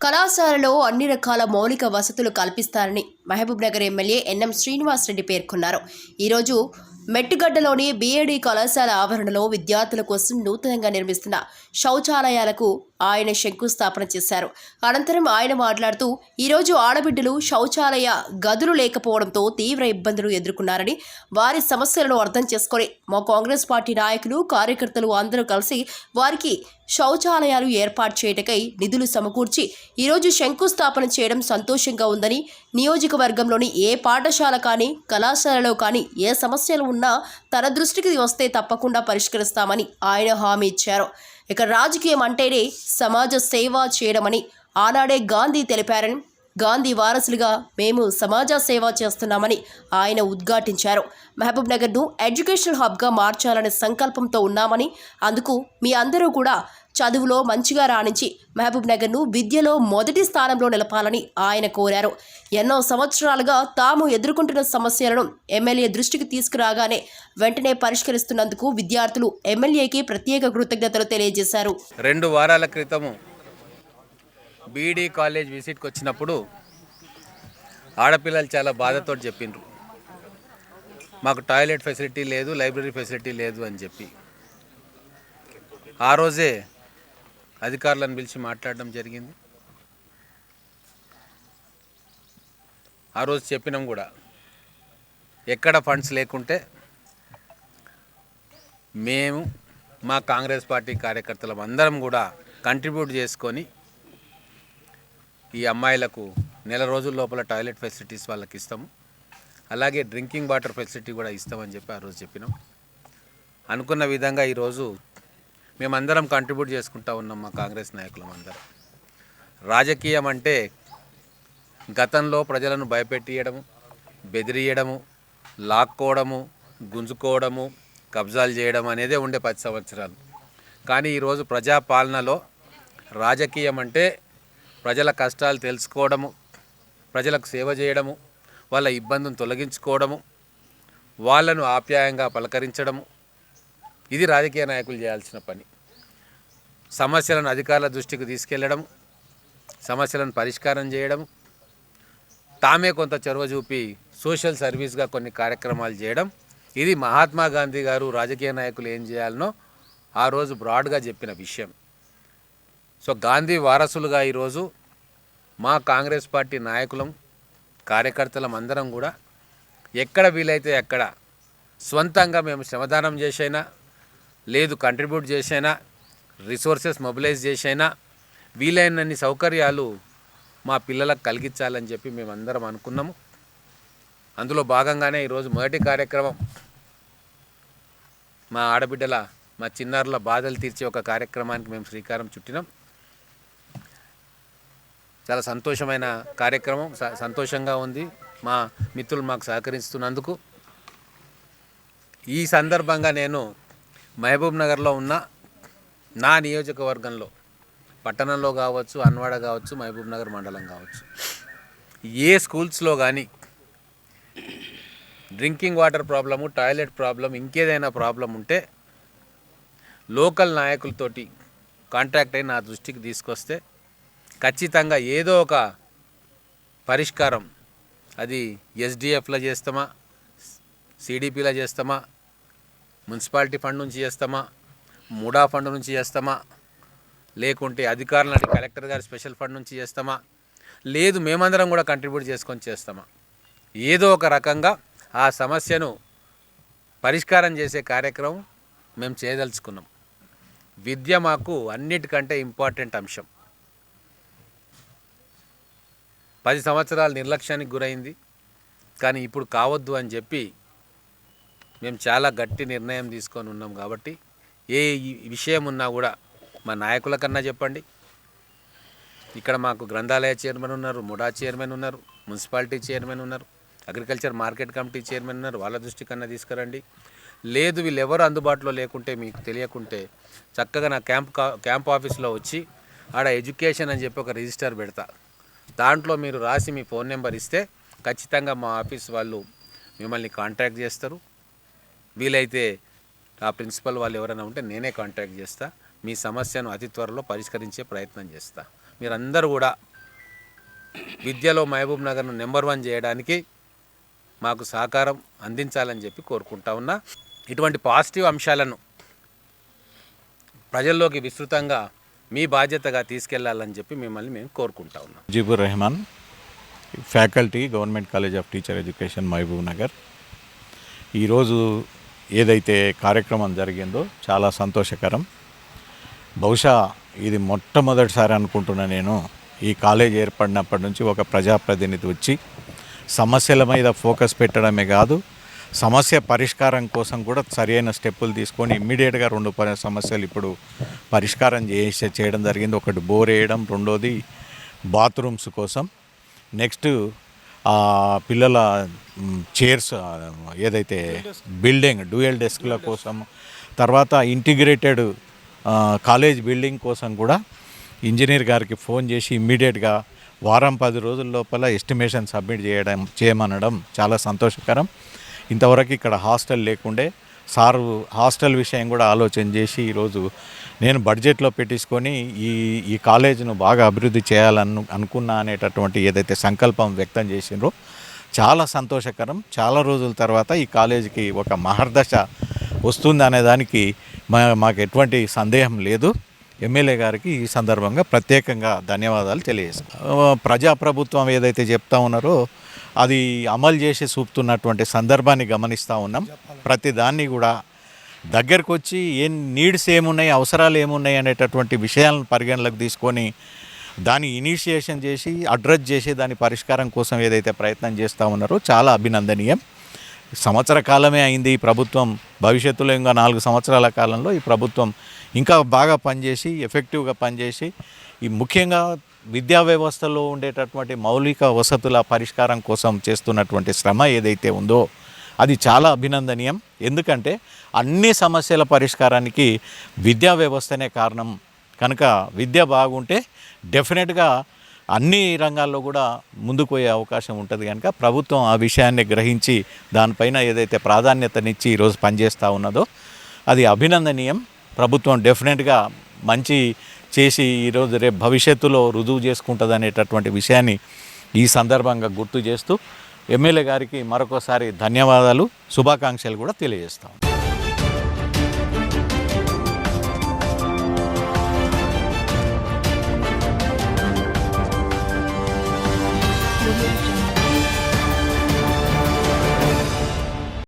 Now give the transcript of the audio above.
కళాశాలలో అన్ని రకాల మౌలిక వసతులు కల్పిస్తారని Mahabubnagar MLA N M Srinivasa Reddy పేర్కొన్నారు. ఈరోజు మెట్టుగడ్డలోని బీఏడీ కళాశాల ఆవరణలో విద్యార్థుల కోసం నూతనంగా నిర్మిస్తున్న శౌచాలయాలకు ఆయన శంకుస్థాపన చేశారు. అనంతరం ఆయన మాట్లాడుతూ ఈరోజు ఆడబిడ్డలు శౌచాలయ గదులు లేకపోవడంతో తీవ్ర ఇబ్బందులు ఎదుర్కొన్నారని వారి సమస్యలను అర్థం చేసుకొని మా కాంగ్రెస్ పార్టీ నాయకులు కార్యకర్తలు అందరూ కలిసి వారికి శౌచాలయాలు ఏర్పాటు చేయటకై నిధులు సమకూర్చి ఈరోజు శంకుస్థాపన చేయడం సంతోషంగా ఉందని నియోజకవర్గంలోని ఏ పాఠశాల కానీ కళాశాలలో కానీ ఏ సమస్యలు ఉన్నా తన దృష్టికి వస్తే తప్పకుండా పరిష్కరిస్తామని ఆయన హామీ ఇచ్చారు. ఇక రాజకీయం అంటేనే సమాజ సేవ చేయడమని ఆనాడే గాంధీ తెలిపారని గాంధీ వారసులుగా మేము సమాజ సేవ చేస్తున్నామని ఆయన ఉద్ఘాటించారు. మహబూబ్ నగర్ను ఎడ్యుకేషనల్ హబ్గా మార్చాలనే సంకల్పంతో ఉన్నామని అందుకు మీ అందరూ కూడా చదువులో మంచిగా రాణించి మహబూబ్ నగర్ను విద్యలో మొదటి స్థానంలో నిలపాలని ఆయన కోరారు. ఎన్నో సంవత్సరాలుగా తాము ఎదుర్కొంటున్న సమస్యలను ఎమ్మెల్యే దృష్టికి తీసుకురాగానే వెంటనే పరిష్కరిస్తున్నందుకు విద్యార్థులు ఎమ్మెల్యేకి ప్రత్యేక కృతజ్ఞతలు తెలియజేశారు. రెండు వారాల క్రితము బీడీ కాలేజ్ విజిట్కి వచ్చినప్పుడు ఆడపిల్లలు చాలా బాధతో చెప్పిండ్రు. మాకు టాయిలెట్ ఫెసిలిటీ లేదు లైబ్రరీ ఫెసిలిటీ లేదు అని చెప్పి. ఆ రోజే అధికారులను పిలిచి మాట్లాడడం జరిగింది. ఆ రోజు చెప్పినాం కూడా ఎక్కడ ఫండ్స్ లేకుంటే మేము మా కాంగ్రెస్ పార్టీ కార్యకర్తలం అందరం కూడా కంట్రిబ్యూట్ చేసుకొని ఈ అమ్మాయిలకు నెల రోజుల లోపల టాయిలెట్ ఫెసిలిటీస్ వాళ్ళకి ఇస్తాము. అలాగే డ్రింకింగ్ వాటర్ ఫెసిలిటీ కూడా ఇస్తామని చెప్పి ఆ రోజు చెప్పినాం. అనుకున్న విధంగా ఈరోజు మేమందరం కంట్రిబ్యూట్ చేసుకుంటా ఉన్నాం మా కాంగ్రెస్ నాయకులం అందరం. రాజకీయం అంటే గతంలో ప్రజలను భయపెట్టియడము బెదిరియడము లాక్కోవడము గుంజుకోవడము కబ్జాలు చేయడం అనేదే ఉండే పది సంవత్సరాలు. కానీ ఈరోజు ప్రజాపాలనలో రాజకీయం అంటే ప్రజల కష్టాలు తెలుసుకోవడము ప్రజలకు సేవ చేయడము వాళ్ళ ఇబ్బందిని తొలగించుకోవడము వాళ్ళను ఆప్యాయంగా పలకరించడము ఇది రాజకీయ నాయకులు చేయాల్సిన పని. సమస్యలను అధికారుల దృష్టికి తీసుకెళ్ళడం సమస్యలను పరిష్కారం చేయడం తామే కొంత చొరవ చూపి సోషల్ సర్వీస్గా కొన్ని కార్యక్రమాలు చేయడం ఇది మహాత్మా గాంధీ గారు రాజకీయ నాయకులు ఏం చేయాలనో ఆ రోజు బ్రాడ్గా చెప్పిన విషయం. సో గాంధీ వారసులుగా ఈరోజు మా కాంగ్రెస్ పార్టీ నాయకులం కార్యకర్తలం అందరం కూడా ఎక్కడ వీలైతే అక్కడ స్వంతంగా మేము శ్రమదానం చేసైనా లేదు కంట్రిబ్యూట్ చేసైనా రిసోర్సెస్ మొబిలైజ్ చేసైనా వీలైనన్ని సౌకర్యాలు మా పిల్లలకు కలిగించాలని చెప్పి మేమందరం అనుకున్నాము. అందులో భాగంగానే ఈరోజు మొదటి కార్యక్రమం మా ఆడబిడ్డల మా చిన్నారుల బాధలు తీర్చే ఒక కార్యక్రమానికి మేము శ్రీకారం చుట్టినాం. చాలా సంతోషమైన కార్యక్రమం స- సంతోషంగా ఉంది. మా మిత్రులు మాకు సహకరిస్తున్నందుకు. ఈ సందర్భంగా నేను మహబూబ్ నగర్లో ఉన్న నా నియోజకవర్గంలో పట్టణంలో కావచ్చు అన్వాడ కావచ్చు మహబూబ్ నగర్ మండలం కావచ్చు ఏ స్కూల్స్లో కానీ drinking water problem toilet problem ఇంకేదైనా ప్రాబ్లం ఉంటే లోకల్ నాయకులతోటి కాంటాక్ట్ అయి నా దృష్టికి తీసుకొస్తే ఖచ్చితంగా ఏదో ఒక పరిష్కారం. అది ఎస్డిఎఫ్లో చేస్తామా సిడిపిలో చేస్తామా మున్సిపాలిటీ ఫండ్ నుంచి చేస్తామా? ముడా ఫండ్ నుంచి చేస్తామా? లేకుంటే అధికారులు అంటే కలెక్టర్ గారి స్పెషల్ ఫండ్ నుంచి చేస్తామా? లేదు మేమందరం కూడా కంట్రిబ్యూట్ చేసుకొని చేస్తామా? ఏదో ఒక రకంగా ఆ సమస్యను పరిష్కారం చేసే కార్యక్రమం మేము చేయదలుచుకున్నాం. విద్య మాకు అన్నిటికంటే ఇంపార్టెంట్ అంశం. పది సంవత్సరాల నిర్లక్ష్యానికి గురైంది. కానీ ఇప్పుడు కావద్దు అని చెప్పి మేము చాలా గట్టి నిర్ణయం తీసుకొని ఉన్నాం కాబట్టి ఏ ఈ విషయం ఉన్నా కూడా మా నాయకుల కన్నా చెప్పండి. ఇక్కడ మాకు గ్రంథాలయ చైర్మన్ ఉన్నారు ముడా చైర్మన్ ఉన్నారు మున్సిపాలిటీ చైర్మన్ ఉన్నారు అగ్రికల్చర్ మార్కెట్ కమిటీ చైర్మన్ ఉన్నారు వాళ్ళ దృష్టి కన్నా తీసుకురండి. లేదు వీళ్ళు ఎవరు అందుబాటులో లేకుంటే మీకు తెలియకుంటే చక్కగా నా క్యాంప్ కా- క్యాంప్ ఆఫీస్లో వచ్చి ఆడ ఎడ్యుకేషన్ అని చెప్పి ఒక రిజిస్టర్ పెడతా. దాంట్లో మీరు రాసి మీ ఫోన్ నెంబర్ ఇస్తే ఖచ్చితంగా మా ఆఫీస్ వాళ్ళు మిమ్మల్ని కాంటాక్ట్ చేస్తారు. వీలైతే ఆ ప్రిన్సిపల్ వాళ్ళు ఎవరైనా ఉంటే నేనే కాంటాక్ట్ చేస్తా. మీ సమస్యను అతి త్వరలో పరిష్కరించే ప్రయత్నం చేస్తా. మీరందరూ కూడా విద్యలో మహబూబ్ నగర్ను నెంబర్ వన్ చేయడానికి మాకు సహకారం అందించాలని చెప్పి కోరుకుంటా ఉన్నా. ఇటువంటి పాజిటివ్ అంశాలను ప్రజల్లోకి విస్తృతంగా మీ బాధ్యతగా తీసుకెళ్ళాలని చెప్పి మిమ్మల్ని మేము కోరుకుంటా ఉన్నాం. Jibur Rahman faculty government college of teacher education Mahabubnagar. ఈరోజు ఏదైతే కార్యక్రమం జరిగిందో చాలా సంతోషకరం. బహుశా ఇది మొట్టమొదటిసారి అనుకుంటున్నా నేను ఈ కాలేజ్ ఏర్పడినప్పటి నుంచి ఒక ప్రజాప్రతినిధి వచ్చి సమస్యల మీద ఫోకస్ పెట్టడమే కాదు సమస్య పరిష్కారం కోసం కూడా సరైన స్టెప్పులు తీసుకొని ఇమ్మీడియట్గా రెండు సమస్యలు ఇప్పుడు పరిష్కారం చేసే చేయడం జరిగింది. ఒకటి బోర్ వేయడం రెండోది బాత్రూమ్స్ కోసం. నెక్స్ట్ ఆ పిల్లల చైర్స్ ఏదైతే బిల్డింగ్ డ్యూయల్ డెస్క్ల కోసం తర్వాత ఇంటిగ్రేటెడ్ కాలేజ్ బిల్డింగ్ కోసం కూడా ఇంజనీర్ గారికి ఫోన్ చేసి ఇమ్మీడియట్గా వారం పది రోజుల లోపల ఎస్టిమేషన్ సబ్మిట్ చేయడం చేయమనడం చాలా సంతోషకరం. ఇంతవరకు ఇక్కడ హాస్టల్ లేకుండే సారు హాస్టల్ విషయం కూడా ఆలోచన చేసి ఈరోజు నేను బడ్జెట్లో పెట్టించుకొని ఈ ఈ కాలేజీను బాగా అభివృద్ధి చేయాలను అనుకున్నా అనేటటువంటి ఏదైతే సంకల్పం వ్యక్తం చేసిండ్రో చాలా సంతోషకరం. చాలా రోజుల తర్వాత ఈ కాలేజీకి ఒక మహర్దశ వస్తుంది అనే దానికి మా మాకు ఎటువంటి సందేహం లేదు. ఎమ్మెల్యే గారికి ఈ సందర్భంగా ప్రత్యేకంగా ధన్యవాదాలు తెలియజేస్తాం ప్రజాప్రభుత్వం ఏదైతే చెప్తా ఉన్నారో అది అమలు చేసి చూపుతున్నటువంటి సందర్భాన్ని గమనిస్తూ ఉన్నాం. ప్రతి దాన్ని కూడా దగ్గరకు వచ్చి ఏం నీడ్స్ ఏమున్నాయి అవసరాలు ఏమున్నాయి అనేటటువంటి విషయాలను పరిగణలోకి తీసుకొని దాన్ని ఇనిషియేషన్ చేసి అడ్రస్ చేసి దాని పరిష్కారం కోసం ఏదైతే ప్రయత్నం చేస్తూ ఉన్నారో చాలా అభినందనీయం. సంవత్సర కాలమే అయింది ఈ ప్రభుత్వం భవిష్యత్తులో ఇంకా నాలుగు సంవత్సరాల కాలంలో ఈ ప్రభుత్వం ఇంకా బాగా పనిచేసి ఎఫెక్టివ్గా పనిచేసి ఈ ముఖ్యంగా విద్యా వ్యవస్థలో ఉండేటటువంటి మౌలిక వసతుల పరిష్కారం కోసం చేస్తున్నటువంటి శ్రమ ఏదైతే ఉందో అది చాలా అభినందనీయం. ఎందుకంటే అన్ని సమస్యల పరిష్కారానికి విద్యా వ్యవస్థనే కారణం. కనుక విద్య బాగుంటే డెఫినెట్గా అన్ని రంగాల్లో కూడా ముందుకు పోయే అవకాశం ఉంటుంది కనుక ప్రభుత్వం ఆ విషయాన్ని గ్రహించి దానిపైన ఏదైతే ప్రాధాన్యతనిచ్చి ఈరోజు పనిచేస్తూ ఉన్నదో అది అభినందనీయం. ప్రభుత్వం డెఫినెట్గా మంచి చేసి ఈరోజు రేపు భవిష్యత్తులో రుజువు చేసుకుంటుంది అనేటటువంటి విషయాన్ని ఈ సందర్భంగా గుర్తు చేస్తూ ఎమ్మెల్యే గారికి మరొకసారి ధన్యవాదాలు శుభాకాంక్షలు కూడా తెలియజేస్తాం